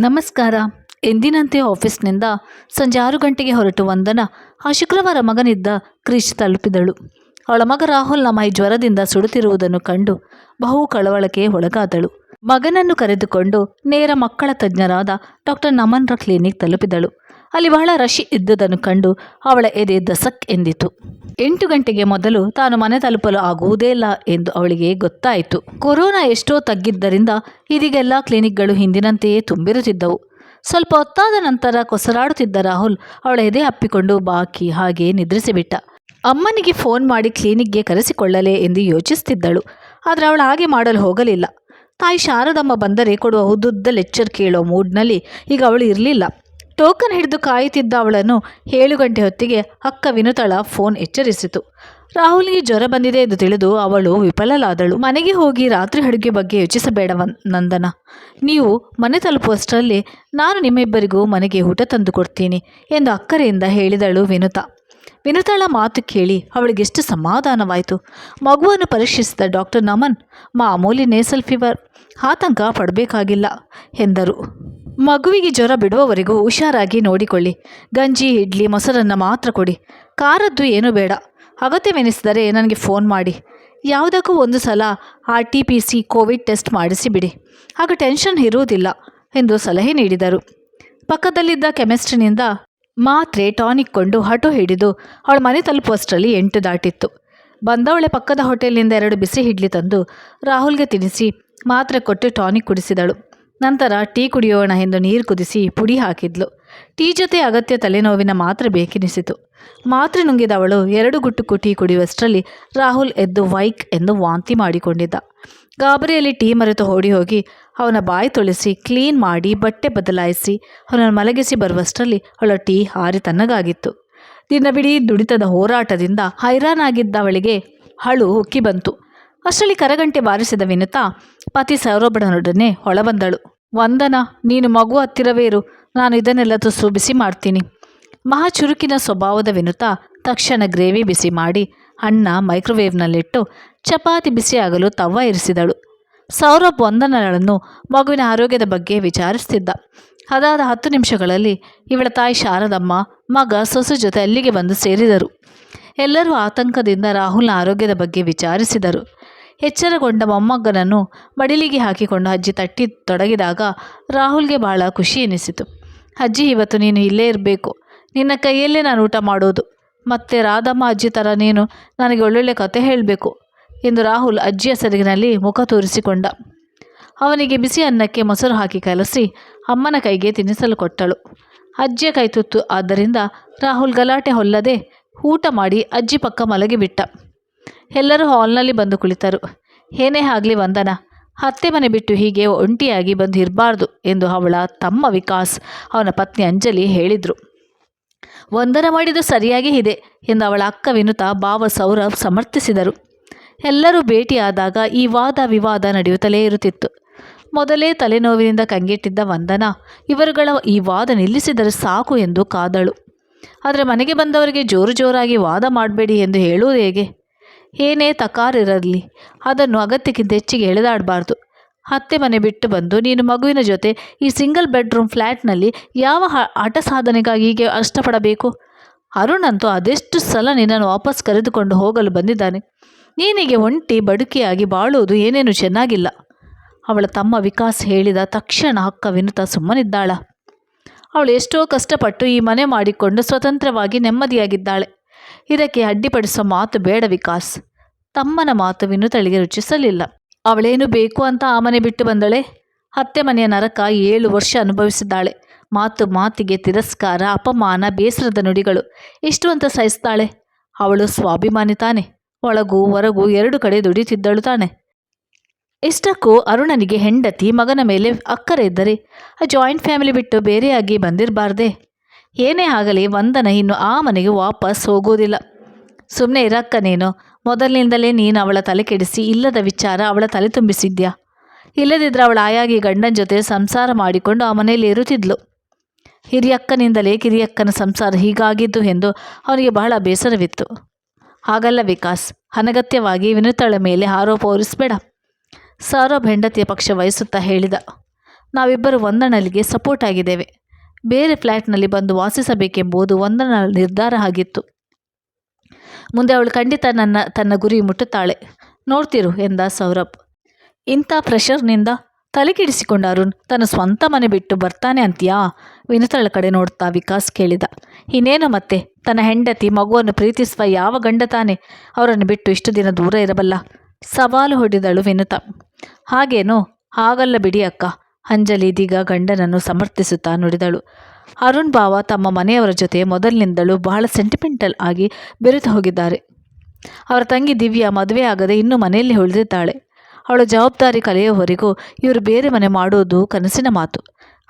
ನಮಸ್ಕಾರ. ಎಂದಿನಂತೆ ಆಫೀಸ್ನಿಂದ ಸಂಜೆ ಆರು ಗಂಟೆಗೆ ಹೊರಟು ವಂದನ. ಆ ಶುಕ್ರವಾರ ಮಗನಿದ್ದ ಕ್ರೀಶ್ ತಲುಪಿದಳು. ಅವಳ ಮಗ ರಾಹುಲ್ನ ಮೈ ಜ್ವರದಿಂದ ಸುಡುತ್ತಿರುವುದನ್ನು ಕಂಡು ಬಹು ಕಳವಳಕ್ಕೆ ಒಳಗಾದಳು. ಮಗನನ್ನು ಕರೆದುಕೊಂಡು ನೇರ ಮಕ್ಕಳ ತಜ್ಞರಾದ ಡಾಕ್ಟರ್ ನಮನ್ರ ಕ್ಲಿನಿಕ್ ತಲುಪಿದಳು. ಅಲ್ಲಿ ಬಹಳ ರಶಿ ಇದ್ದುದನ್ನು ಕಂಡು ಅವಳ ಎದೆ ದಸಕ್ ಎಂದಿತು. ಎಂಟು ಗಂಟೆಗೆ ಮೊದಲು ತಾನು ಮನೆ ತಲುಪಲು ಆಗುವುದೇ ಇಲ್ಲ ಎಂದು ಅವಳಿಗೆ ಗೊತ್ತಾಯಿತು. ಕೊರೋನಾ ಎಷ್ಟೋ ತಗ್ಗಿದ್ದರಿಂದ ಇದೀಗೆಲ್ಲ ಕ್ಲಿನಿಕ್ಗಳು ಹಿಂದಿನಂತೆಯೇ ತುಂಬಿರುತ್ತಿದ್ದವು. ಸ್ವಲ್ಪ ಹೊತ್ತಾದ ನಂತರ ಕೊಸರಾಡುತ್ತಿದ್ದ ರಾಹುಲ್ ಅವಳ ಎದೆ ಅಪ್ಪಿಕೊಂಡು ಬಾಕಿ ಹಾಗೆ ನಿದ್ರಿಸಿಬಿಟ್ಟ. ಅಮ್ಮನಿಗೆ ಫೋನ್ ಮಾಡಿ ಕ್ಲಿನಿಕ್ಗೆ ಕರೆಸಿಕೊಳ್ಳಲೇ ಎಂದು ಯೋಚಿಸುತ್ತಿದ್ದಳು ಆದರೆ ಅವಳು ಹಾಗೆ ಮಾಡಲು ಹೋಗಲಿಲ್ಲ. ತಾಯಿ ಶಾರದಮ್ಮ ಬಂದರೆ ಕೊಡುವ ಉದ್ದುದ್ದ ಲೆಕ್ಚರ್ ಕೇಳೋ ಮೂಡ್ನಲ್ಲಿ ಈಗ ಅವಳು ಇರಲಿಲ್ಲ. ಟೋಕನ್ ಹಿಡಿದು ಕಾಯುತ್ತಿದ್ದ ಅವಳನ್ನು ಏಳು ಗಂಟೆ ಹೊತ್ತಿಗೆ ಅಕ್ಕ ವಿನುತಳ ಫೋನ್ ಎಚ್ಚರಿಸಿತು. ರಾಹುಲ್ಗೆ ಜ್ವರ ಬಂದಿದೆ ಎಂದು ತಿಳಿದು ಅವಳು ವಿಫಲಲಾದಳು ಮನೆಗೆ ಹೋಗಿ ರಾತ್ರಿ ಅಡುಗೆ ಬಗ್ಗೆ ಯೋಚಿಸಬೇಡ ನಂದನ. ನೀವು ಮನೆ ತಲುಪುವಷ್ಟರಲ್ಲಿ ನಾನು ನಿಮ್ಮಿಬ್ಬರಿಗೂ ಮನೆಗೆ ಊಟ ತಂದು ಕೊಡ್ತೀನಿ ಎಂದು ಅಕ್ಕರೆಯಿಂದ ಹೇಳಿದಳು ವಿನುತ. ವಿನುತಳ ಮಾತು ಕೇಳಿ ಅವಳಿಗೆಷ್ಟು ಸಮಾಧಾನವಾಯಿತು. ಮಗುವನ್ನು ಪರೀಕ್ಷಿಸಿದ ಡಾಕ್ಟರ್ ನಮನ್, ಮಾಮೂಲಿ ನೇಸಲ್ ಫೀವರ್, ಆತಂಕ ಪಡಬೇಕಾಗಿಲ್ಲ ಎಂದರು. ಮಗುವಿಗೆ ಜ್ವರ ಬಿಡುವವರೆಗೂ ಹುಷಾರಾಗಿ ನೋಡಿಕೊಳ್ಳಿ. ಗಂಜಿ, ಇಡ್ಲಿ, ಮೊಸರನ್ನು ಮಾತ್ರ ಕೊಡಿ. ಕಾರದ್ದು ಏನೂ ಬೇಡ. ಅಗತ್ಯವೆನಿಸಿದರೆ ನನಗೆ ಫೋನ್ ಮಾಡಿ. ಯಾವುದಕ್ಕೂ ಒಂದು ಸಲ R T P C Covid test ಮಾಡಿಸಿ ಬಿಡಿ. ಆಗ ಟೆನ್ಷನ್ ಇರುವುದಿಲ್ಲ ಎಂದು ಸಲಹೆ ನೀಡಿದರು. ಪಕ್ಕದಲ್ಲಿದ್ದ ಕೆಮಿಸ್ಟ್ರಿನಿಂದ ಮಾತ್ರೆ ಟಾನಿಕ್ ಕೊಂಡು ಹಟು ಹಿಡಿದು ಅವಳ ಮನೆ ತಲುಪುವಷ್ಟರಲ್ಲಿ ಎಂಟು ದಾಟಿತ್ತು. ಬಂದವಳೆ ಪಕ್ಕದ ಹೋಟೆಲ್ನಿಂದ ಎರಡು ಬಿಸಿ ಇಡ್ಲಿ ತಂದು ರಾಹುಲ್ಗೆ ತಿನ್ನಿಸಿ ಮಾತ್ರೆ ಕೊಟ್ಟು ಟಾನಿಕ್ ಕುಡಿಸಿದಳು. ನಂತರ ಟೀ ಕುಡಿಯೋಣ ಎಂದು ನೀರು ಕುದಿಸಿ ಪುಡಿ ಹಾಕಿದ್ಲು. ಟೀ ಜೊತೆ ಅಗತ್ಯ ತಲೆನೋವಿನ ಮಾತ್ರೆ ಬೇಕೆನಿಸಿತು. ಮಾತ್ರೆ ನುಂಗಿದವಳು ಎರಡು ಗುಟ್ಟುಕು ಟೀ ಕುಡಿಯುವಷ್ಟರಲ್ಲಿ ರಾಹುಲ್ ಎದ್ದು ವೈಕ್ ಎಂದು ವಾಂತಿ ಮಾಡಿಕೊಂಡಿದ್ದ. ಗಾಬರಿಯಲ್ಲಿ ಟೀ ಮರೆತು ಓಡಿ ಹೋಗಿ ಅವನ ಬಾಯಿ ತೊಳಿಸಿ, ಕ್ಲೀನ್ ಮಾಡಿ, ಬಟ್ಟೆ ಬದಲಾಯಿಸಿ, ಅವನನ್ನು ಮಲಗಿಸಿ ಬರುವಷ್ಟರಲ್ಲಿ ಅವಳ ಟೀ ಹಾರಿ ತನ್ನಗಾಗಿತ್ತು ದಿನವಿಡೀ ದುಡಿತದ ಹೋರಾಟದಿಂದ ಹೈರಾಣಾಗಿದ್ದವಳಿಗೆ ಹಳು ಉಕ್ಕಿ ಬಂತು. ಅಷ್ಟರಲ್ಲಿ ಕರಗಂಟೆ ಬಾರಿಸಿದ ವಿನುತಾ ಪತಿ ಸೌರಭನೊಡನೆ ಹೊಳಬಂದಳು ವಂದನ, ನೀನು ಮಗು ಹತ್ತಿರವೇ ಇರು. ನಾನು ಇದನ್ನೆಲ್ಲ ತುಸು ಬಿಸಿ ಮಾಡ್ತೀನಿ. ಮಹಾ ಚುರುಕಿನ ಸ್ವಭಾವದ ವಿನುತಾ ತಕ್ಷಣ ಗ್ರೇವಿ ಬಿಸಿ ಮಾಡಿ ಅಣ್ಣ ಮೈಕ್ರೋವೇವ್ನಲ್ಲಿಟ್ಟು ಚಪಾತಿ ಬಿಸಿಯಾಗಲು ತವ್ವ ಇರಿಸಿದಳು. ಸೌರಭ್ ವಂದನಗಳನ್ನು ಮಗುವಿನ ಆರೋಗ್ಯದ ಬಗ್ಗೆ ವಿಚಾರಿಸ್ತಿದ್ದ. ಅದಾದ ಹತ್ತು ನಿಮಿಷಗಳಲ್ಲಿ ಇವಳ ತಾಯಿ ಶಾರದಮ್ಮ, ಮಗ ಸೊಸು ಜೊತೆ ಅಲ್ಲಿಗೆ ಬಂದು ಸೇರಿದರು. ಎಲ್ಲರೂ ಆತಂಕದಿಂದ ರಾಹುಲ್ನ ಆರೋಗ್ಯದ ಬಗ್ಗೆ ವಿಚಾರಿಸಿದರು. ಎಚ್ಚರಗೊಂಡ ಮೊಮ್ಮಗ್ಗನನ್ನು ಮಡಿಲಿಗೆ ಹಾಕಿಕೊಂಡು ಅಜ್ಜಿ ತಟ್ಟಿ ತೊಡಗಿದಾಗ ರಾಹುಲ್ಗೆ ಬಹಳ ಖುಷಿ ಎನಿಸಿತು. ಅಜ್ಜಿ, ಇವತ್ತು ನೀನು ಇಲ್ಲೇ ಇರಬೇಕು. ನಿನ್ನ ಕೈಯಲ್ಲೇ ನಾನು ಊಟ ಮಾಡೋದು. ಮತ್ತೆ ರಾಧಮ್ಮ ಅಜ್ಜಿ ಥರ ನೀನು ನನಗೆ ಒಳ್ಳೊಳ್ಳೆ ಕತೆ ಹೇಳಬೇಕು. ಎಂದು ರಾಹುಲ್ ಅಜ್ಜಿಯ ಸೆರಗಿನಲ್ಲಿ ಮುಖ ತೋರಿಸಿಕೊಂಡ. ಅವನಿಗೆ ಬಿಸಿ ಅನ್ನಕ್ಕೆ ಮೊಸರು ಹಾಕಿ ಕಲಸಿ ಅಮ್ಮನ ಕೈಗೆ ತಿನ್ನಿಸಲು ಕೊಟ್ಟಳು. ಅಜ್ಜಿಯ ಕೈ ತುತ್ತು ಆದ್ದರಿಂದ ರಾಹುಲ್ ಗಲಾಟೆ ಹೊಲ್ಲದೆ ಊಟ ಮಾಡಿ ಅಜ್ಜಿ ಪಕ್ಕ ಮಲಗಿಬಿಟ್ಟ. ಎಲ್ಲರೂ ಹಾಲ್ನಲ್ಲಿ ಬಂದು ಕುಳಿತರು. ಏನೇ ಆಗಲಿ ವಂದನ. ಅತ್ತೆ ಮನೆ ಬಿಟ್ಟು ಹೀಗೆ ಒಂಟಿಯಾಗಿ ಬಂದು ಇರಬಾರ್ದು ಎಂದು ಅವಳ ತಮ್ಮ ವಿಕಾಸ್, ಅವನ ಪತ್ನಿ ಅಂಜಲಿ ಹೇಳಿದರು. ವಂದನ ಮಾಡಿದ್ದು ಸರಿಯಾಗಿ ಇದೆ ಎಂದು ಅವಳ ಅಕ್ಕ ವಿನುತಾ ಭಾವ ಸೌರವ್ ಸಮರ್ಥಿಸಿದರು. ಎಲ್ಲರೂ ಭೇಟಿಯಾದಾಗ ಈ ವಾದ ವಿವಾದ ನಡೆಯುತ್ತಲೇ ಇರುತ್ತಿತ್ತು. ಮೊದಲೇ ತಲೆನೋವಿನಿಂದ ಕಂಗೆಟ್ಟಿದ್ದ ವಂದನ, ಇವರುಗಳ ಈ ವಾದ ನಿಲ್ಲಿಸಿದರೆ ಸಾಕು ಎಂದು ಕಾದಳು. ಆದರೆ ಮನೆಗೆ ಬಂದವರಿಗೆ ಜೋರು ಜೋರಾಗಿ ವಾದ ಮಾಡಬೇಡಿ ಎಂದು ಹೇಳುವುದು ಹೇಗೆ? ಏನೇ ತಕಾರಿರಲಿ ಅದನ್ನು ಅಗತ್ಯಕ್ಕಿಂತ ಹೆಚ್ಚಿಗೆ ಎಳೆದಾಡಬಾರ್ದು. ಅತ್ತೆ ಮನೆ ಬಿಟ್ಟು ಬಂದು ನೀನು ಮಗುವಿನ ಜೊತೆ ಈ ಸಿಂಗಲ್ ಬೆಡ್ರೂಮ್ ಫ್ಲ್ಯಾಟ್ನಲ್ಲಿ ಯಾವ ಹಠ ಸಾಧನೆಗಾಗಿ ಹೀಗೆ ಅಷ್ಟಪಡಬೇಕು ಅರುಣ್ ಅಂತೂ ಅದೆಷ್ಟು ಸಲ ನಿನ್ನನ್ನು ವಾಪಸ್ ಕರೆದುಕೊಂಡು ಹೋಗಲು ಬಂದಿದ್ದಾನೆ. ನೀನಿಗೆ ಒಂಟಿ ಬಡುಕೆಯಾಗಿ ಬಾಳುವುದು ಏನೇನು ಚೆನ್ನಾಗಿಲ್ಲ. ಅವಳ ತಮ್ಮ ವಿಕಾಸ್ ಹೇಳಿದ ತಕ್ಷಣ ಅಕ್ಕ ವಿನುತ ಸುಮ್ಮನಿದ್ದಾಳ. ಅವಳು ಎಷ್ಟೋ ಕಷ್ಟಪಟ್ಟು ಈ ಮನೆ ಮಾಡಿಕೊಂಡು ಸ್ವತಂತ್ರವಾಗಿ ನೆಮ್ಮದಿಯಾಗಿದ್ದಾಳೆ. ಇದಕ್ಕೆ ಅಡ್ಡಿಪಡಿಸೋ ಮಾತು ಬೇಡ ವಿಕಾಸ್. ತಮ್ಮನ ಮಾತು ವಿನುತಳಿಗೆ ರುಚಿಸಲಿಲ್ಲ. ಅವಳೇನು ಬೇಕು ಅಂತ ಆ ಮನೆ ಬಿಟ್ಟು ಬಂದಳೆ? ಅತ್ತೆ ಮನೆಯ ನರಕ ಏಳು ವರ್ಷ ಅನುಭವಿಸಿದ್ದಾಳೆ. ಮಾತು ಮಾತಿಗೆ ತಿರಸ್ಕಾರ, ಅಪಮಾನ, ಬೇಸರದ ನುಡಿಗಳು. ಎಷ್ಟು ಅಂತ ಸಹಿಸ್ತಾಳೆ? ಅವಳು ಸ್ವಾಭಿಮಾನಿ ತಾನೆ. ಒಳಗೂ ಹೊರಗೂ ಎರಡು ಕಡೆ ದುಡಿಯುತ್ತಿದ್ದಳು ತಾನೆ. ಇಷ್ಟಕ್ಕೂ ಅರುಣನಿಗೆ ಹೆಂಡತಿ ಮಗನ ಮೇಲೆ ಅಕ್ಕರೆ ಇದ್ದರೆ, ಆ ಜಾಯಿಂಟ್ ಫ್ಯಾಮಿಲಿ ಬಿಟ್ಟು ಬೇರೆಯಾಗಿ ಬಂದಿರಬಾರ್ದೆ? ಏನೇ ಆಗಲಿ ವಂದನ ಇನ್ನು ಆ ಮನೆಗೆ ವಾಪಸ್ ಹೋಗೋದಿಲ್ಲ ಸುಮ್ಮನೆ ಇರಕ್ಕ ನೀನು. ಮೊದಲಿನಿಂದಲೇ ನೀನು ಅವಳ ತಲೆ ಕೆಡಿಸಿ ಇಲ್ಲದ ವಿಚಾರ ಅವಳ ತಲೆ ತುಂಬಿಸಿದ್ಯಾ? ಇಲ್ಲದಿದ್ದರೆ ಅವಳ ಆಯಾಗಿ ಗಂಡನ ಜೊತೆ ಸಂಸಾರ ಮಾಡಿಕೊಂಡು ಆ ಮನೆಯಲ್ಲಿ ಇರುತ್ತಿದ್ಲು. ಹಿರಿಯಕ್ಕನಿಂದಲೇ ಕಿರಿಯಕ್ಕನ ಸಂಸಾರ ಹೀಗಾಗಿದ್ದು ಎಂದು ಅವನಿಗೆ ಬಹಳ ಬೇಸರವಿತ್ತು. ಹಾಗಲ್ಲ ವಿಕಾಸ್, ಅನಗತ್ಯವಾಗಿ ವಿನುತಳ ಮೇಲೆ ಆರೋಪ ಹೊರಿಸಬೇಡ. ಸೌರಭ್ ಹೆಂಡತಿಯ ಪಕ್ಷ ವಹಿಸುತ್ತಾ ಹೇಳಿದ. ನಾವಿಬ್ಬರು ವಂದನಳಿಗೆ ಸಪೋರ್ಟ್ ಆಗಿದ್ದೇವೆ. ಬೇರೆ ಫ್ಲ್ಯಾಟ್ನಲ್ಲಿ ಬಂದು ವಾಸಿಸಬೇಕೆಂಬುದು ಒಂದನ ನಿರ್ಧಾರ ಆಗಿತ್ತು. ಮುಂದೆ ಅವಳು ಖಂಡಿತ ನನ್ನ, ತನ್ನ ಗುರಿ ಮುಟ್ಟುತ್ತಾಳೆ. ನೋಡ್ತಿರು ಎಂದ ಸೌರಭ್. ಇಂಥ ಪ್ರೆಷರ್ನಿಂದ ತಲೆಕೆಡಿಸಿಕೊಂಡ ಅರುಣ್ ತನ್ನ ಸ್ವಂತ ಮನೆ ಬಿಟ್ಟು ಬರ್ತಾನೆ ಅಂತೀಯಾ? ವಿನತಳ ಕಡೆ ನೋಡ್ತಾ ವಿಕಾಸ್ ಕೇಳಿದ. ಇನ್ನೇನು ಮತ್ತೆ? ತನ್ನ ಹೆಂಡತಿ ಮಗುವನ್ನು ಪ್ರೀತಿಸುವ ಯಾವ ಗಂಡ ತಾನೆ? ಅವರನ್ನು ಬಿಟ್ಟು ಇಷ್ಟು ದಿನ ದೂರ ಇರಬಲ್ಲ? ಸವಾಲು ಹೊಡೆದಳು ವಿನುತ. ಹಾಗೇನು? ಹಾಗಲ್ಲ ಬಿಡಿ ಅಕ್ಕ. ಅಂಜಲಿ ಇದೀಗ ಗಂಡನನ್ನು ಸಮರ್ಥಿಸುತ್ತಾ ನುಡಿದಳು. ಅರುಣ್ ಭಾವ ತಮ್ಮ ಮನೆಯವರ ಜೊತೆ ಮೊದಲಿನಿಂದಲೂ ಬಹಳ ಸೆಂಟಿಮೆಂಟಲ್ ಆಗಿ ಬೆರೆತು ಹೋಗಿದ್ದಾರೆ. ಅವರ ತಂಗಿ ದಿವ್ಯಾ ಮದುವೆ ಆಗದೆ ಇನ್ನೂ ಮನೆಯಲ್ಲಿ ಉಳಿದಿದ್ದಾಳೆ. ಅವಳ ಜವಾಬ್ದಾರಿ ಕಲಿಯುವವರೆಗೂ ಇವರು ಬೇರೆ ಮನೆ ಮಾಡುವುದು ಕನಸಿನ ಮಾತು.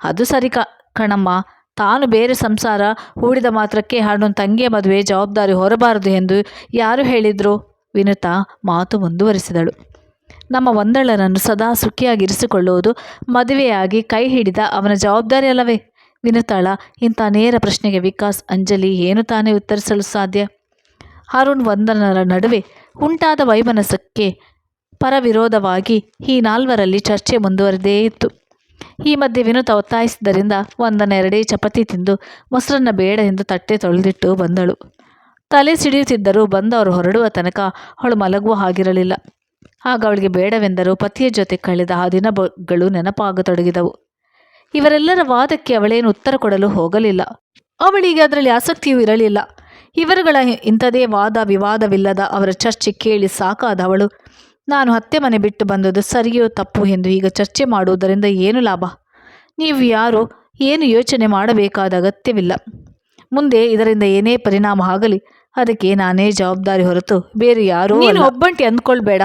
ಅದು ಸರಿ ಕ, ಕಣಮ್ಮ, ತಾನು ಬೇರೆ ಸಂಸಾರ ಹೂಡಿದ ಮಾತ್ರಕ್ಕೆ ಹಣ್ಣು ತಂಗಿಯ ಮದುವೆ ಜವಾಬ್ದಾರಿ ಹೊರಬಾರದು ಎಂದು ಯಾರು ಹೇಳಿದ್ರು? ವಿನುತಾ ಮಾತು ಮುಂದುವರಿಸಿದಳು. ನಮ್ಮ ಒಂದಳನನ್ನು ಸದಾ ಸುಖಿಯಾಗಿರಿಸಿಕೊಳ್ಳುವುದು ಮದುವೆಯಾಗಿ ಕೈ ಹಿಡಿದ ಅವನ ಜವಾಬ್ದಾರಿ ಅಲ್ಲವೇ? ವಿನುತಾಳ ಇಂಥ ನೇರ ಪ್ರಶ್ನೆಗೆ ವಿಕಾಸ್, ಅಂಜಲಿ ಏನು ತಾನೇ ಉತ್ತರಿಸಲು ಸಾಧ್ಯ? ಅರುಣ್ ವಂದನರ ನಡುವೆ ಉಂಟಾದ ವೈಮನಸ್ಸಕ್ಕೆ ಪರವಿರೋಧವಾಗಿ ಈ ನಾಲ್ವರಲ್ಲಿ ಚರ್ಚೆ ಮುಂದುವರೆದೇ ಇತ್ತು. ಈ ಮಧ್ಯೆ ವಿನುತ ಒತ್ತಾಯಿಸಿದ್ದರಿಂದ ವಂದನ ಎರಡೇ ಚಪಾತಿ ತಿಂದು ಮೊಸರನ್ನ ಬೇಡ ಎಂದು ತಟ್ಟೆ ತೊಳೆದಿಟ್ಟು ಬಂದಳು. ತಲೆ ಸಿಡಿಯುತ್ತಿದ್ದರೂ ಬಂದವರು ಹೊರಡುವ ತನಕ ಅವಳು ಮಲಗುವ ಹಾಗಿರಲಿಲ್ಲ. ಆಗ ಅವಳಿಗೆ ಬೇಡವೆಂದರೂ ಪತಿಯ ಜೊತೆ ಕಳೆದ ಆ ದಿನಗಳು ನೆನಪಾಗತೊಡಗಿದವು. ಇವರೆಲ್ಲರ ವಾದಕ್ಕೆ ಅವಳೇನು ಉತ್ತರ ಕೊಡಲು ಹೋಗಲಿಲ್ಲ. ಅವಳಿಗೆ ಅದರಲ್ಲಿ ಆಸಕ್ತಿಯೂ ಇರಲಿಲ್ಲ. ಇವರುಗಳ ಇಂಥದೇ ವಾದ ವಿವಾದವಿಲ್ಲದ ಅವರ ಚರ್ಚೆ ಕೇಳಿ ಸಾಕಾದ ಅವಳು ನಾನು ಹತ್ತೆ ಮನೆ ಬಿಟ್ಟು ಬಂದದ್ದು ಸರಿಯೋ ತಪ್ಪು ಎಂದು ಈಗ ಚರ್ಚೆ ಮಾಡುವುದರಿಂದ ಏನು ಲಾಭ? ನೀವು ಯಾರು? ಏನು ಯೋಚನೆ ಮಾಡಬೇಕಾದ ಅಗತ್ಯವಿಲ್ಲ. ಮುಂದೆ ಇದರಿಂದ ಏನೇ ಪರಿಣಾಮ ಆಗಲಿ, ಅದಕ್ಕೆ ನಾನೇ ಜವಾಬ್ದಾರಿ ಹೊರತು ಬೇರೆ ಯಾರೂ ಒಬ್ಬಂಟಿ ಅಂದ್ಕೊಳ್ಬೇಡ.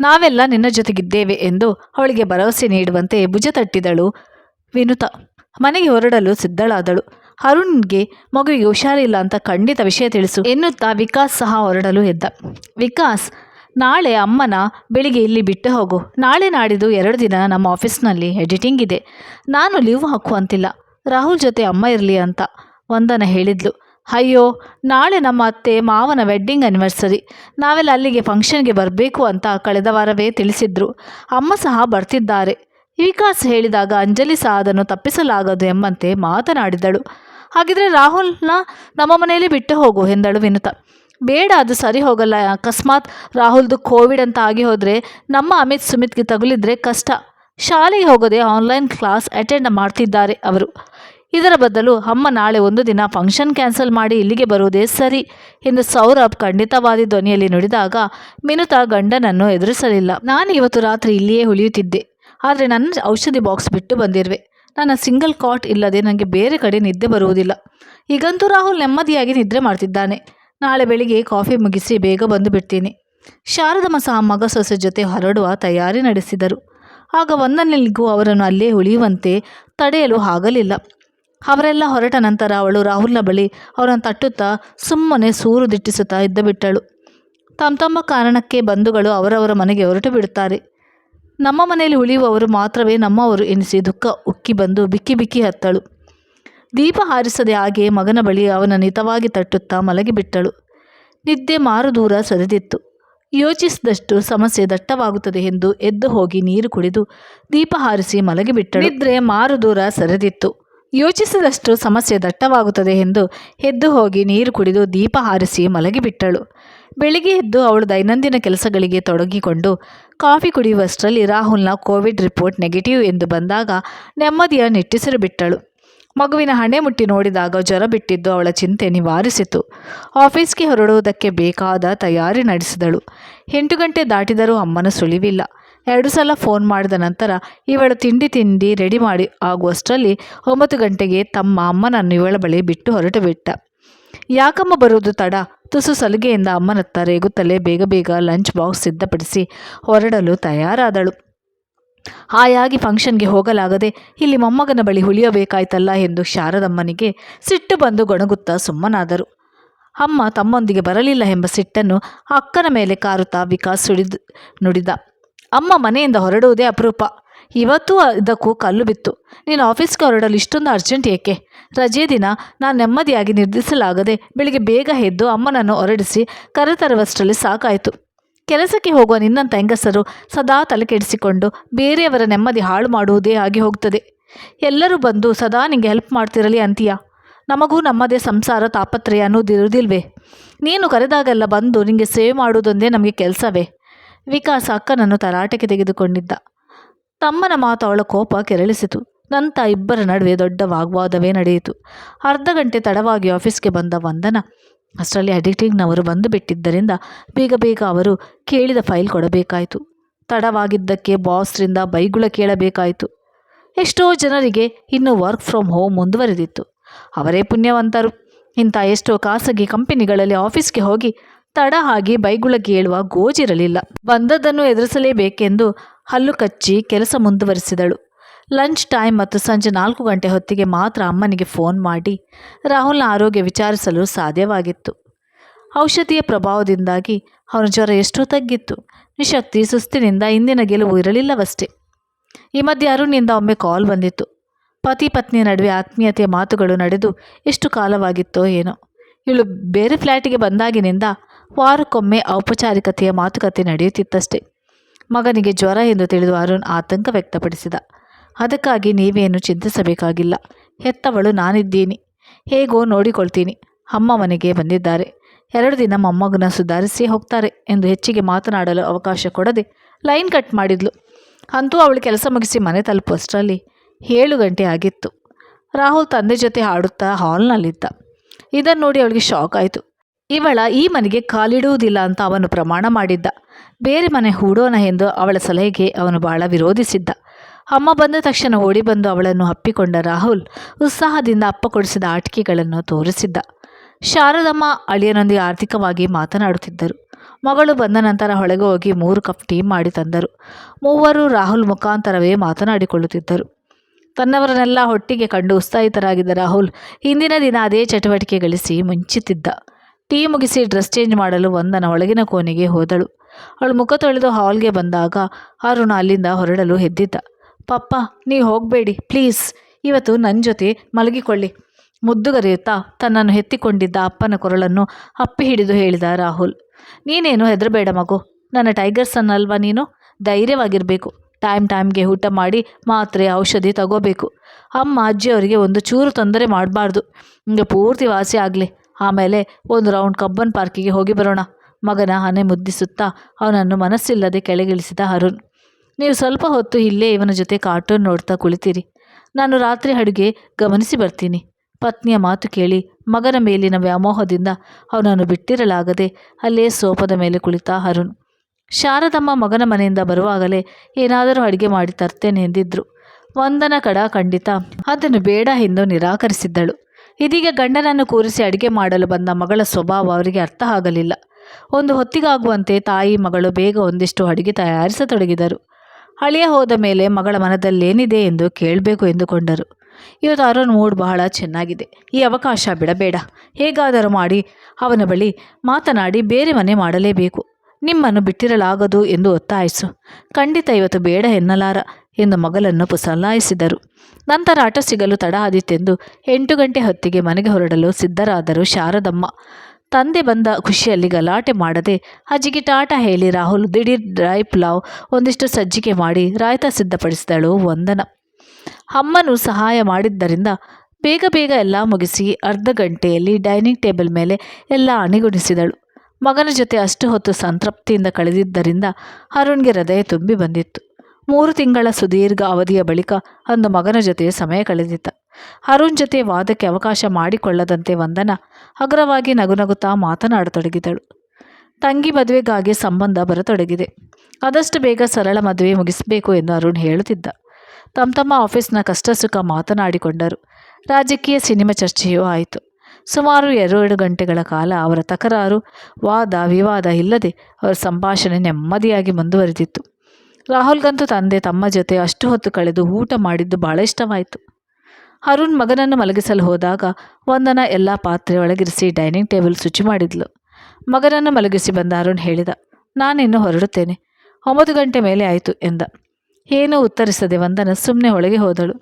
ನಾವೆಲ್ಲ ನಿನ್ನ ಜೊತೆಗಿದ್ದೇವೆ ಎಂದು ಅವಳಿಗೆ ಭರವಸೆ ನೀಡುವಂತೆ ಭುಜ ತಟ್ಟಿದಳು ವಿನುತ. ಮನೆಗೆ ಹೊರಡಲು ಸಿದ್ಧಳಾದಳು. ಅರುಣ್ಗೆ ಮಗುವಿಗೆ ಹುಷಾರಿಲ್ಲ ಅಂತ ಖಂಡಿತ ವಿಷಯ ತಿಳಿಸು ಎನ್ನುತ್ತಾ ವಿಕಾಸ್ ಸಹ ಹೊರಡಲು ಎದ್ದ. ವಿಕಾಸ್, ನಾಳೆ ಅಮ್ಮನ ಬೆಳಿಗ್ಗೆ ಇಲ್ಲಿ ಬಿಟ್ಟು ಹೋಗು. ನಾಳೆ ನಾಡಿದ್ದು ಎರಡು ದಿನ ನಮ್ಮ ಆಫೀಸ್ನಲ್ಲಿ ಎಡಿಟಿಂಗ್ ಇದೆ. ನಾನು ಲೀವ್ ಹಾಕುವಂತಿಲ್ಲ. ರಾಹುಲ್ ಜೊತೆ ಅಮ್ಮ ಇರಲಿ ಅಂತ ವಂದನ ಹೇಳಿದ್ಲು. ಅಯ್ಯೋ, ನಾಳೆ ನಮ್ಮ ಅತ್ತೆ ಮಾವನ ವೆಡ್ಡಿಂಗ್ ಆ್ಯನಿವರ್ಸರಿ ನಾವೆಲ್ಲ ಅಲ್ಲಿಗೆ ಫಂಕ್ಷನ್ಗೆ ಬರಬೇಕು ಅಂತ ಕಳೆದ ವಾರವೇ ತಿಳಿಸಿದ್ರು. ಅಮ್ಮ ಸಹ ಬರ್ತಿದ್ದಾರೆ. ವಿಕಾಸ್ ಹೇಳಿದಾಗ ಅಂಜಲಿ ಸಹ ಅದನ್ನು ತಪ್ಪಿಸಲಾಗದು ಎಂಬಂತೆ ಮಾತನಾಡಿದಳು. ಹಾಗಿದ್ರೆ ರಾಹುಲ್ನ ನಮ್ಮ ಮನೆಯಲ್ಲಿ ಬಿಟ್ಟು ಹೋಗು ಎಂದಳು ವಿನುತ. ಬೇಡ, ಅದು ಸರಿ ಹೋಗಲ್ಲ. ಅಕಸ್ಮಾತ್ ರಾಹುಲ್ದು ಕೋವಿಡ್ ಅಂತ ಆಗಿ ಹೋದರೆ ನಮ್ಮ ಅಮಿತ್ ಸುಮಿತ್ಗೆ ತಗುಲಿದ್ರೆ ಕಷ್ಟ. ಶಾಲೆಗೆ ಹೋಗದೆ ಆನ್ಲೈನ್ ಕ್ಲಾಸ್ ಅಟೆಂಡ್ ಮಾಡ್ತಿದ್ದಾರೆ ಅವರು. ಇದರ ಬದಲು ಅಮ್ಮ ನಾಳೆ ಒಂದು ದಿನ ಫಂಕ್ಷನ್ ಕ್ಯಾನ್ಸಲ್ ಮಾಡಿ ಇಲ್ಲಿಗೆ ಬರುವುದೇ ಸರಿ. ಎಂದು ಸೌರಭ್ ಖಂಡಿತವಾದಿ ಧ್ವನಿಯಲ್ಲಿ ನುಡಿದಾಗ ಮಿನುತಾ ಗಂಡನನ್ನು ಎದುರಿಸಲಿಲ್ಲ. ನಾನು ಇವತ್ತು ರಾತ್ರಿ ಇಲ್ಲಿಯೇ ಉಳಿಯುತ್ತಿದ್ದೆ. ಆದರೆ ನನ್ನ ಔಷಧಿ ಬಾಕ್ಸ್ ಬಿಟ್ಟು ಬಂದಿರುವೆ. ನನ್ನ ಸಿಂಗಲ್ ಕಾಟ್ ಇಲ್ಲದೆ ನನಗೆ ಬೇರೆ ಕಡೆ ನಿದ್ದೆ ಬರುವುದಿಲ್ಲ. ಈಗಂತೂ ರಾಹುಲ್ ನೆಮ್ಮದಿಯಾಗಿ ನಿದ್ರೆ ಮಾಡ್ತಿದ್ದಾನೆ. ನಾಳೆ ಬೆಳಿಗ್ಗೆ ಕಾಫಿ ಮುಗಿಸಿ ಬೇಗ ಬಂದು ಬಿಡ್ತೀನಿ. ಶಾರದಮ್ಮ ಸಹ ಮಗ ಸೊಸೆ ಜೊತೆ ಹೊರಡುವ ತಯಾರಿ ನಡೆಸಿದರು. ಆಗ ಒಂದನೆಲ್ಲಿಗೂ ಅವರನ್ನು ಅಲ್ಲೇ ಉಳಿಯುವಂತೆ ತಡೆಯಲು ಆಗಲಿಲ್ಲ. ಅವರೆಲ್ಲ ಹೊರಟ ನಂತರ ಅವಳು ರಾಹುಲ್ನ ಬಳಿ ಅವರನ್ನು ತಟ್ಟುತ್ತಾ ಸುಮ್ಮನೆ ಸೂರು ದಿಟ್ಟಿಸುತ್ತಾ ಇದ್ದ ಬಿಟ್ಟಳು. ತಮ್ಮ ತಮ್ಮ ಕಾರಣಕ್ಕೆ ಬಂಧುಗಳು ಅವರವರ ಮನೆಗೆ ಹೊರಟು ಬಿಡುತ್ತಾರೆ. ನಮ್ಮ ಮನೆಯಲ್ಲಿ ಉಳಿಯುವವರು ಮಾತ್ರವೇ ನಮ್ಮವರು ಎನಿಸಿ ದುಃಖ ಉಕ್ಕಿ ಬಂದು ಬಿಕ್ಕಿ ಬಿಕ್ಕಿ ಹತ್ತಳು. ದೀಪ ಹಾರಿಸದೆ ಹಾಗೆ ಮಗನ ಬಳಿ ಅವನ ನಿತವಾಗಿ ತಟ್ಟುತ್ತಾ ಮಲಗಿಬಿಟ್ಟಳು ನಿದ್ದೆ ಮಾರು ದೂರ ಸರಿದಿತ್ತು. ಯೋಚಿಸಿದಷ್ಟು ಸಮಸ್ಯೆ ದಟ್ಟವಾಗುತ್ತದೆ ಎಂದು ಎದ್ದು ಹೋಗಿ ನೀರು ಕುಡಿದು ದೀಪ ಹಾರಿಸಿ ಮಲಗಿಬಿಟ್ಟಳು ನಿದ್ರೆ ಮಾರು ದೂರ ಸರಿದಿತ್ತು. ಯೋಚಿಸಿದಷ್ಟು ಸಮಸ್ಯೆ ದಟ್ಟವಾಗುತ್ತದೆ ಎಂದು ಎದ್ದು ಹೋಗಿ ನೀರು ಕುಡಿದು ದೀಪ ಹಾರಿಸಿ ಮಲಗಿಬಿಟ್ಟಳು. ಬೆಳಿಗ್ಗೆ ಎದ್ದು ಅವಳು ದೈನಂದಿನ ಕೆಲಸಗಳಿಗೆ ತೊಡಗಿಕೊಂಡು ಕಾಫಿ ಕುಡಿಯುವಷ್ಟರಲ್ಲಿ ರಾಹುಲ್ನ ಕೋವಿಡ್ ರಿಪೋರ್ಟ್ ನೆಗೆಟಿವ್ ಎಂದು ಬಂದಾಗ ನೆಮ್ಮದಿಯ ನಿಟ್ಟಿಸಿರು ಬಿಟ್ಟಳು. ಮಗುವಿನ ಹಣೆ ಮುಟ್ಟಿ ನೋಡಿದಾಗ ಜ್ವರ ಬಿಟ್ಟಿದ್ದು ಅವಳ ಚಿಂತೆ ನಿವಾರಿಸಿತು. ಆಫೀಸ್ಗೆ ಹೊರಡುವುದಕ್ಕೆ ಬೇಕಾದ ತಯಾರಿ ನಡೆಸಿದಳು. ಎಂಟು ಗಂಟೆ ದಾಟಿದರೂ ಅಮ್ಮನ ಸುಳಿವಿಲ್ಲ. ಎರಡು ಸಲ ಫೋನ್ ಮಾಡಿದ ನಂತರ ಇವಳು ತಿಂಡಿ ತಿಂಡಿ ರೆಡಿ ಮಾಡಿ ಆಗುವಷ್ಟರಲ್ಲಿ ಒಂಬತ್ತು ಗಂಟೆಗೆ ತಮ್ಮ ಅಮ್ಮನನ್ನು ಇವಳ ಬಳಿ ಬಿಟ್ಟು ಹೊರಟು ಬಿಟ್ಟ. ಯಾಕಮ್ಮ ಬರುವುದು ತಡ? ತುಸು ಸಲಿಗೆಯಿಂದ ಅಮ್ಮನತ್ತ ರೇಗುತ್ತಲೇ ಬೇಗ ಬೇಗ ಲಂಚ್ ಬಾಕ್ಸ್ ಸಿದ್ಧಪಡಿಸಿ ಹೊರಡಲು ತಯಾರಾದಳು. ಹಾಯಾಗಿ ಫಂಕ್ಷನ್ಗೆ ಹೋಗಲಾಗದೆ ಇಲ್ಲಿ ಮೊಮ್ಮಗನ ಬಳಿ ಉಳಿಯಬೇಕಾಯ್ತಲ್ಲ ಎಂದು ಶಾರದಮ್ಮನಿಗೆ ಸಿಟ್ಟು ಬಂದು ಗೊಣಗುತ್ತಾ ಸುಮ್ಮನಾದರು. ಅಮ್ಮ ತಮ್ಮೊಂದಿಗೆ ಬರಲಿಲ್ಲ ಎಂಬ ಸಿಟ್ಟನ್ನು ಅಕ್ಕನ ಮೇಲೆ ಕಾರುತ್ತಾ ವಿಕಾಸ್ ಸುಡಿದು ನುಡಿದ. ಅಮ್ಮ ಮನೆಯಿಂದ ಹೊರಡುವುದೇ ಅಪರೂಪ. ಇವತ್ತೂ ಇದಕ್ಕೂ ಕಲ್ಲು ಬಿತ್ತು. ನೀನು ಆಫೀಸ್ಗೆ ಹೊರಡಲು ಇಷ್ಟೊಂದು ಅರ್ಜೆಂಟ್ ಏಕೆ? ರಜೆ ದಿನ ನಾನು ನೆಮ್ಮದಿಯಾಗಿ ನಿರ್ಧರಿಸಲಾಗದೆ ಬೆಳಿಗ್ಗೆ ಬೇಗ ಎದ್ದು ಅಮ್ಮನನ್ನು ಹೊರಡಿಸಿ ಕರೆತರುವಷ್ಟರಲ್ಲಿ ಸಾಕಾಯಿತು. ಕೆಲಸಕ್ಕೆ ಹೋಗುವ ನಿನ್ನಂಥ ಹೆಂಗಸರು ಸದಾ ತಲೆ ಕೆಡಿಸಿಕೊಂಡು ಬೇರೆಯವರ ನೆಮ್ಮದಿ ಹಾಳು ಮಾಡುವುದೇ ಆಗಿ ಹೋಗ್ತದೆ. ಎಲ್ಲರೂ ಬಂದು ಸದಾ ನಿಂಗೆ ಹೆಲ್ಪ್ ಮಾಡ್ತಿರಲಿ ಅಂತೀಯ? ನಮಗೂ ನಮ್ಮದೇ ಸಂಸಾರ ತಾಪತ್ರಯ ಅನ್ನೋದಿರುವುದಿಲ್ವೇ ನೀನು ಕರೆದಾಗೆಲ್ಲ ಬಂದು ನಿಂಗೆ ಸೇವೆ ಮಾಡುವುದೊಂದೇ ನಮಗೆ ಕೆಲಸವೇ? ವಿಕಾಸ ಅಕ್ಕನನ್ನು ತರಾಟೆಗೆ ತೆಗೆದುಕೊಂಡಿದ್ದ. ತಮ್ಮನ ಮಾತು ಅವಳ ಕೋಪ ಕೆರಳಿಸಿತು. ನಂತ ಇಬ್ಬರ ನಡುವೆ ದೊಡ್ಡ ವಾಗ್ವಾದವೇ ನಡೆಯಿತು. ಅರ್ಧ ಗಂಟೆ ತಡವಾಗಿ ಆಫೀಸ್ಗೆ ಬಂದ ವಂದನ. ಅಷ್ಟರಲ್ಲಿ ಎಡಿಟಿಂಗ್ನವರು ಬಂದು ಬಿಟ್ಟಿದ್ದರಿಂದ ಬೇಗ ಬೇಗ ಅವರು ಕೇಳಿದ ಫೈಲ್ ಕೊಡಬೇಕಾಯಿತು. ತಡವಾಗಿದ್ದಕ್ಕೆ ಬಾಸ್ರಿಂದ ಬೈಗುಳ ಕೇಳಬೇಕಾಯಿತು. ಎಷ್ಟೋ ಜನರಿಗೆ ಇನ್ನು ವರ್ಕ್ ಫ್ರಮ್ ಹೋಮ್ ಮುಂದುವರೆದಿತ್ತು. ಅವರೇ ಪುಣ್ಯವಂತರು. ಇಂಥ ಎಷ್ಟೋ ಖಾಸಗಿ ಕಂಪನಿಗಳಲ್ಲಿ ಆಫೀಸ್ಗೆ ಹೋಗಿ ತಡ ಹಾಗೆ ಬೈಗುಳ ಕೇಳುವ ಗೋಜಿರಲಿಲ್ಲ. ಬಂದದ್ದನ್ನು ಎದುರಿಸಲೇಬೇಕೆಂದು ಹಲ್ಲು ಕಚ್ಚಿ ಕೆಲಸ ಮುಂದುವರಿಸಿದಳು. ಲಂಚ್ ಟೈಮ್ ಮತ್ತು ಸಂಜೆ ನಾಲ್ಕು ಗಂಟೆ ಹೊತ್ತಿಗೆ ಮಾತ್ರ ಅಮ್ಮನಿಗೆ ಫೋನ್ ಮಾಡಿ ರಾಹುಲ್ನ ಆರೋಗ್ಯ ವಿಚಾರಿಸಲು ಸಾಧ್ಯವಾಗಿತ್ತು. ಔಷಧಿಯ ಪ್ರಭಾವದಿಂದಾಗಿ ಅವನ ಜ್ವರ ಎಷ್ಟೋ ತಗ್ಗಿತ್ತು. ನಿಶಕ್ತಿ, ಸುಸ್ತಿನಿಂದ ಇಂದಿನ ಗೆಲುವು ಇರಲಿಲ್ಲವಷ್ಟೇ. ಈ ಮಧ್ಯೆ ಅರುಣ್ನಿಂದ ಒಮ್ಮೆ ಕಾಲ್ ಬಂದಿತ್ತು. ಪತಿ ಪತ್ನಿ ನಡುವೆ ಆತ್ಮೀಯತೆಯ ಮಾತುಗಳು ನಡೆದು ಎಷ್ಟು ಕಾಲವಾಗಿತ್ತೋ ಏನೋ. ಇವಳು ಬೇರೆ ಫ್ಲ್ಯಾಟಿಗೆ ಬಂದಾಗಿನಿಂದ ವಾರಕ್ಕೊಮ್ಮೆ ಔಪಚಾರಿಕತೆಯ ಮಾತುಕತೆ ನಡೆಯುತ್ತಿತ್ತಷ್ಟೆ. ಮಗನಿಗೆ ಜ್ವರ ಎಂದು ತಿಳಿದು ಅರುಣ್ ಆತಂಕ ವ್ಯಕ್ತಪಡಿಸಿದ. ಅದಕ್ಕಾಗಿ ನೀವೇನು ಚಿಂತಿಸಬೇಕಾಗಿಲ್ಲ. ಹೆತ್ತವಳು ನಾನಿದ್ದೀನಿ. ಹೇಗೋ ನೋಡಿಕೊಳ್ತೀನಿ. ಅಮ್ಮ ಮನೆಗೆ ಬಂದಿದ್ದಾರೆ. ಎರಡು ದಿನ ಮೊಮ್ಮಗನ ಸುಧಾರಿಸಿ ಹೋಗ್ತಾರೆ ಎಂದು ಹೆಚ್ಚಿಗೆ ಮಾತನಾಡಲು ಅವಕಾಶ ಕೊಡದೆ ಲೈನ್ ಕಟ್ ಮಾಡಿದ್ಲು. ಅಂತೂ ಅವಳು ಕೆಲಸ ಮುಗಿಸಿ ಮನೆ ತಲುಪುವಷ್ಟರಲ್ಲಿ ಏಳು ಗಂಟೆ ಆಗಿತ್ತು. ರಾಹುಲ್ ತಂದೆ ಜೊತೆ ಹಾಡುತ್ತಾ ಹಾಲ್ನಲ್ಲಿದ್ದ. ಇದನ್ನು ನೋಡಿ ಅವಳಿಗೆ ಶಾಕ್ ಆಯಿತು. ಇವಳ ಈ ಮನೆಗೆ ಕಾಲಿಡುವುದಿಲ್ಲ ಅಂತ ಅವನು ಪ್ರಮಾಣ ಮಾಡಿದ್ದ. ಬೇರೆ ಮನೆ ಹೂಡೋಣ ಎಂದು ಅವಳ ಸಲಹೆಗೆ ಅವನು ಬಹಳ ವಿರೋಧಿಸಿದ್ದ. ಅಮ್ಮ ಬಂದ ತಕ್ಷಣ ಓಡಿ ಬಂದು ಅವಳನ್ನು ಅಪ್ಪಿಕೊಂಡ ರಾಹುಲ್ ಉತ್ಸಾಹದಿಂದ ಅಪ್ಪ ಕೊಡಿಸಿದ ಆಟಿಕೆಗಳನ್ನು ತೋರಿಸಿದ್ದ. ಶಾರದಮ್ಮ ಅಳಿಯನೊಂದಿಗೆ ಆರ್ಥಿಕವಾಗಿ ಮಾತನಾಡುತ್ತಿದ್ದರು. ಮಗಳು ಬಂದ ನಂತರ ಹೊಳಗೆ ಹೋಗಿ ಮೂರು ಕಪ್ ಟೀ ಮಾಡಿ ತಂದರು. ಮೂವರು ರಾಹುಲ್ ಮುಖಾಂತರವೇ ಮಾತನಾಡಿಕೊಳ್ಳುತ್ತಿದ್ದರು. ತನ್ನವರನ್ನೆಲ್ಲ ಹೊಟ್ಟಿಗೆ ಕಂಡು ಉತ್ಸಾಹಿತರಾಗಿದ್ದ ರಾಹುಲ್ ಹಿಂದಿನ ದಿನ ಅದೇ ಚಟುವಟಿಕೆ ಗಳಿಸಿ ಮುಂಚುತ್ತಿದ್ದ. ಟೀ ಮುಗಿಸಿ ಡ್ರೆಸ್ ಚೇಂಜ್ ಮಾಡಲು ಒಂದನ ಒಳಗಿನ ಕೋಣೆಗೆ ಹೋದಳು. ಅವಳು ಮುಖ ತೊಳೆದು ಹಾಲ್ಗೆ ಬಂದಾಗ ಅರುಣ ಅಲ್ಲಿಂದ ಹೊರಡಲು ಹೆದ್ದಿದ್ದ. ಪಪ್ಪ ನೀವು ಹೋಗಬೇಡಿ, ಪ್ಲೀಸ್. ಇವತ್ತು ನನ್ನ ಜೊತೆ ಮಲಗಿಕೊಳ್ಳಿ. ಮುದ್ದುಗರೆಯುತ್ತಾ ತನ್ನನ್ನು ಎತ್ತಿಕೊಂಡಿದ್ದ ಅಪ್ಪನ ಕೊರಳನ್ನು ಅಪ್ಪಿ ಹಿಡಿದು ಹೇಳಿದ ರಾಹುಲ್. ನೀನೇನು ಹೆದರಬೇಡ ಮಗು. ನನ್ನ ಟೈಗರ್ ಸನ್ ಅಲ್ವಾ ನೀನು? ಧೈರ್ಯವಾಗಿರಬೇಕು. ಟೈಮ್ ಟೈಮ್ಗೆ ಊಟ ಮಾಡಿ ಮಾತ್ರೆ, ಔಷಧಿ ತಗೋಬೇಕು. ಅಮ್ಮ ಅಜ್ಜಿಯವರಿಗೆ ಒಂದು ಚೂರು ತೊಂದರೆ ಮಾಡಬಾರ್ದು. ನಿಮಗೆ ಪೂರ್ತಿ ವಾಸಿ ಆಗಲಿ. ಆಮೇಲೆ ಒಂದು ರೌಂಡ್ ಕಬ್ಬನ್ ಪಾರ್ಕಿಗೆ ಹೋಗಿ ಬರೋಣ. ಮಗನ ಹನೆ ಮುದ್ದಿಸುತ್ತಾ ಅವನನ್ನು ಮನಸ್ಸಿಲ್ಲದೆ ಕೆಳಗಿಳಿಸಿದ ಅರುಣ್. ನೀವು ಸ್ವಲ್ಪ ಹೊತ್ತು ಇಲ್ಲೇ ಇವನ ಜೊತೆ ಕಾರ್ಟೂನ್ ನೋಡ್ತಾ ಕುಳಿತೀರಿ. ನಾನು ರಾತ್ರಿ ಅಡುಗೆ ಗಮನಿಸಿ ಬರ್ತೀನಿ. ಪತ್ನಿಯ ಮಾತು ಕೇಳಿ ಮಗನ ಮೇಲಿನ ವ್ಯಾಮೋಹದಿಂದ ಅವನನ್ನು ಬಿಟ್ಟಿರಲಾಗದೆ ಅಲ್ಲೇ ಸೋಪದ ಮೇಲೆ ಕುಳಿತ ಅರುಣ್. ಶಾರದಮ್ಮ ಮಗನ ಮನೆಯಿಂದ ಬರುವಾಗಲೇ ಏನಾದರೂ ಅಡುಗೆ ಮಾಡಿ ತರ್ತೇನೆ ಎಂದಿದ್ರು. ವಂದನ ಕಡ ಖಂಡಿತ ಅದನ್ನು ಬೇಡ ಎಂದು ನಿರಾಕರಿಸಿದ್ದಳು. ಇದೀಗ ಗಂಡನನ್ನು ಕೂರಿಸಿ ಅಡುಗೆ ಮಾಡಲು ಬಂದ ಮಗಳ ಸ್ವಭಾವ ಅವರಿಗೆ ಅರ್ಥ ಆಗಲಿಲ್ಲ. ಒಂದು ಹೊತ್ತಿಗಾಗುವಂತೆ ತಾಯಿ ಮಗಳು ಬೇಗ ಒಂದಿಷ್ಟು ಅಡುಗೆ ತಯಾರಿಸತೊಡಗಿದರು. ಅಳಿಯ ಹೋದ ಮೇಲೆ ಮಗಳ ಮನದಲ್ಲೇನಿದೆ ಎಂದು ಕೇಳಬೇಕು ಎಂದುಕೊಂಡರು. ಇವತ್ತು ಅರುಣ್ ಮೂಡ್ ಬಹಳ ಚೆನ್ನಾಗಿದೆ. ಈ ಅವಕಾಶ ಬಿಡಬೇಡ. ಹೇಗಾದರೂ ಮಾಡಿ ಅವನ ಬಳಿ ಮಾತನಾಡಿ ಬೇರೆ ಮನೆ ಮಾಡಲೇಬೇಕು. ನಿಮ್ಮನ್ನು ಬಿಟ್ಟಿರಲಾಗದು ಎಂದು ಒತ್ತಾಯಿಸು. ಖಂಡಿತ ಇವತ್ತು ಬೇಡ ಎನ್ನಲಾರ ಎಂದು ಮಗಳನ್ನು ಪುಸಲಾಯಿಸಿದರು. ನಂತರ ಆಟ ಸಿಗಲು ತಡ ಆದಿತ್ತೆಂದು ಎಂಟು ಗಂಟೆ ಹೊತ್ತಿಗೆ ಮನೆಗೆ ಹೊರಡಲು ಸಿದ್ಧರಾದರು ಶಾರದಮ್ಮ. ತಂದೆ ಬಂದ ಖುಷಿಯಲ್ಲಿ ಗಲಾಟೆ ಮಾಡದೆ ಅಜ್ಜಿಗೆ ಟಾಟ ಹೇಳಿ, ರಾಹುಲ್, ದಿಢೀರ್ ಡ್ರೈ ಪುಲಾವ್ ಒಂದಿಷ್ಟು ಸಜ್ಜಿಕೆ ಮಾಡಿ ರಾಯ್ತ ಸಿದ್ಧಪಡಿಸಿದಳು ವಂದನ. ಅಮ್ಮನು ಸಹಾಯ ಮಾಡಿದ್ದರಿಂದ ಬೇಗ ಬೇಗ ಎಲ್ಲ ಮುಗಿಸಿ ಅರ್ಧ ಗಂಟೆಯಲ್ಲಿ ಡೈನಿಂಗ್ ಟೇಬಲ್ ಮೇಲೆ ಎಲ್ಲ ಅಣಿಗುಣಿಸಿದಳು. ಮಗನ ಜೊತೆ ಅಷ್ಟು ಹೊತ್ತು ಸಂತೃಪ್ತಿಯಿಂದ ಕಳೆದಿದ್ದರಿಂದ ಅರುಣ್ಗೆ ಹೃದಯ ತುಂಬಿ ಬಂದಿತ್ತು. ಮೂರು ತಿಂಗಳ ಸುದೀರ್ಘ ಅವಧಿಯ ಬಳಿಕ ಅಂದು ಮಗನ ಜೊತೆ ಸಮಯ ಕಳೆದಿದ್ದ. ಅರುಣ್ ಜೊತೆ ವಾದಕ್ಕೆ ಅವಕಾಶ ಮಾಡಿಕೊಳ್ಳದಂತೆ ವಂದನ ಅಗ್ರವಾಗಿ ನಗುನಗುತ್ತಾ ಮಾತನಾಡತೊಡಗಿದಳು. ತಂಗಿ ಮದುವೆಗಾಗಿ ಸಂಬಂಧ ಬರತೊಡಗಿದೆ. ಆದಷ್ಟು ಬೇಗ ಸರಳ ಮದುವೆ ಮುಗಿಸಬೇಕು ಎಂದು ಅರುಣ್ ಹೇಳುತ್ತಿದ್ದ. ತಮ್ಮ ತಮ್ಮ ಆಫೀಸ್ನ ಕಷ್ಟ ಸುಖ ಮಾತನಾಡಿಕೊಂಡರು. ರಾಜಕೀಯ ಸಿನಿಮಾ ಚರ್ಚೆಯೂ ಆಯಿತು. ಸುಮಾರು ಎರಡು ಗಂಟೆಗಳ ಕಾಲ ಅವರ ತಕರಾರು ವಾದ ವಿವಾದ ಇಲ್ಲದೆ ಅವರ ಸಂಭಾಷಣೆ ನೆಮ್ಮದಿಯಾಗಿ ಮುಂದುವರೆದಿತ್ತು. ರಾಹುಲ್ಗಂತೂ ತಂದೆ ತಮ್ಮ ಜೊತೆ ಅಷ್ಟು ಹೊತ್ತು ಕಳೆದು ಊಟ ಮಾಡಿದ್ದು ಬಹಳ ಇಷ್ಟವಾಯಿತು. ಅರುಣ್ ಮಗನನ್ನು ಮಲಗಿಸಲು ಹೋದಾಗ ವಂದನ ಎಲ್ಲ ಪಾತ್ರೆ ಒಳಗಿರಿಸಿ ಡೈನಿಂಗ್ ಟೇಬಲ್ ಶುಚಿ ಮಾಡಿದ್ಲು. ಮಗನನ್ನು ಮಲಗಿಸಿ ಬಂದ ಅರುಣ್ ಹೇಳಿದ, ನಾನಿನ್ನು ಹೊರಡುತ್ತೇನೆ. ಒಂಬತ್ತು ಗಂಟೆ ಮೇಲೆ ಆಯಿತು ಎಂದ. ಏನೂ ಉತ್ತರಿಸದೆ ವಂದನ ಸುಮ್ಮನೆ ಒಳಗೆ ಹೋದಳು.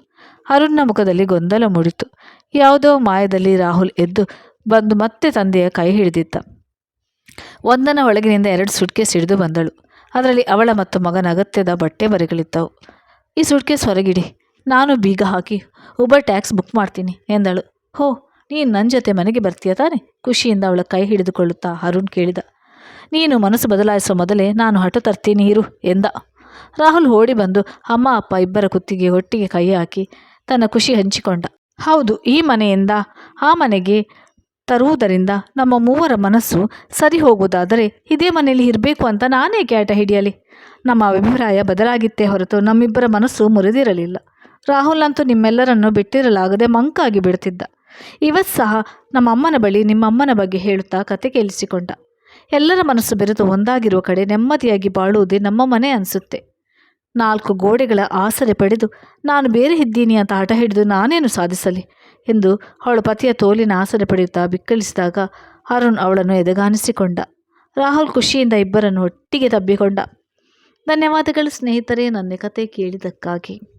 ಅರುಣ್ನ ಮುಖದಲ್ಲಿ ಗೊಂದಲ ಮೂಡಿತು. ಯಾವುದೋ ಮಾಯದಲ್ಲಿ ರಾಹುಲ್ ಎದ್ದು ಬಂದು ಮತ್ತೆ ತಂದೆಯ ಕೈ ಹಿಡಿದಿದ್ದ. ಒಂದನ ಒಳಗಿನಿಂದ ಎರಡು ಸುಟ್ಕೇಸ್ ಹಿಡಿದು ಬಂದಳು. ಅದರಲ್ಲಿ ಅವಳ ಮತ್ತು ಮಗನ ಅಗತ್ಯದ ಬಟ್ಟೆ ಬರೆಗಳಿದ್ದವು ಈ ಸುಟ್ಕೇಸ್ ಹೊರಗಿಡಿ, ನಾನು ಬೀಗ ಹಾಕಿ ಉಬರ್ ಟ್ಯಾಕ್ಸ್ ಬುಕ್ ಮಾಡ್ತೀನಿ ಎಂದಳು. ಹೋ, ನೀನು ನನ್ನ ಜೊತೆ ಮನೆಗೆ ಬರ್ತೀಯ ತಾನೆ? ಖುಷಿಯಿಂದ ಅವಳ ಕೈ ಹಿಡಿದುಕೊಳ್ಳುತ್ತಾ ಅರುಣ್ ಕೇಳಿದ. ನೀನು ಮನಸ್ಸು ಬದಲಾಯಿಸೋ ಮೊದಲೇ ನಾನು ಹಠ ತರ್ತೀನಿ ಇರು ಎಂದ. ರಾಹುಲ್ ಓಡಿ ಬಂದು ಅಮ್ಮ, ಅಪ್ಪ ಇಬ್ಬರ ಕುತ್ತಿಗೆ ಒಟ್ಟಿಗೆ ಕೈ ಹಾಕಿ ತನ್ನ ಖುಷಿ ಹಂಚಿಕೊಂಡ. ಹೌದು, ಈ ಮನೆಯಿಂದ ಆ ಮನೆಗೆ ತರುವುದರಿಂದ ನಮ್ಮ ಮೂವರ ಮನಸ್ಸು ಸರಿ ಹೋಗುವುದಾದರೆ ಇದೇ ಮನೆಯಲ್ಲಿ ಇರಬೇಕು ಅಂತ ನಾನೇ ಕ್ಯಾಟ ಹಿಡಿಯಲಿ. ನಮ್ಮ ಅಭಿಪ್ರಾಯ ಬದಲಾಗಿತ್ತೇ ಹೊರತು ನಮ್ಮಿಬ್ಬರ ಮನಸ್ಸು ಮುರಿದಿರಲಿಲ್ಲ. ರಾಹುಲ್ ಅಂತೂ ನಿಮ್ಮೆಲ್ಲರನ್ನು ಬಿಟ್ಟಿರಲಾಗದೆ ಮಂಕಾಗಿ ಬಿಡ್ತಿದ್ದ. ಇವತ್ತು ಸಹ ನಮ್ಮ ಅಮ್ಮನ ಬಳಿ ನಿಮ್ಮಮ್ಮನ ಬಗ್ಗೆ ಹೇಳುತ್ತಾ ಕತೆ ಕೇಳಿಸಿಕೊಂಡ. ಎಲ್ಲರ ಮನಸ್ಸು ಬೆರೆತು ಒಂದಾಗಿರುವ ಕಡೆ ನೆಮ್ಮದಿಯಾಗಿ ಬಾಳುವುದೇ ನಮ್ಮ ಮನೆ ಅನಿಸುತ್ತೆ. ನಾಲ್ಕು ಗೋಡೆಗಳ ಆಸರೆ ಪಡೆದು ನಾನು ಬೇರೆ ಇದ್ದೀನಿ ಅಂತ ಹಠ ಹಿಡಿದು ನಾನೇನು ಸಾಧಿಸಲಿ ಎಂದು ಅವಳ ಪತಿಯ ತೋಲಿನ ಆಸರೆ ಪಡೆಯುತ್ತಾ ಬಿಕ್ಕಳಿಸಿದಾಗ ಅರುಣ್ ಅವಳನ್ನು ಎದೆಗಾನಿಸಿಕೊಂಡ ರಾಹುಲ್ ಖುಷಿಯಿಂದ ಇಬ್ಬರನ್ನು ಒಟ್ಟಿಗೆ ತಬ್ಬಿಕೊಂಡ. ಧನ್ಯವಾದಗಳು ಸ್ನೇಹಿತರೇ, ನನ್ನ ಕತೆ ಕೇಳಿದ್ದಕ್ಕಾಗಿ.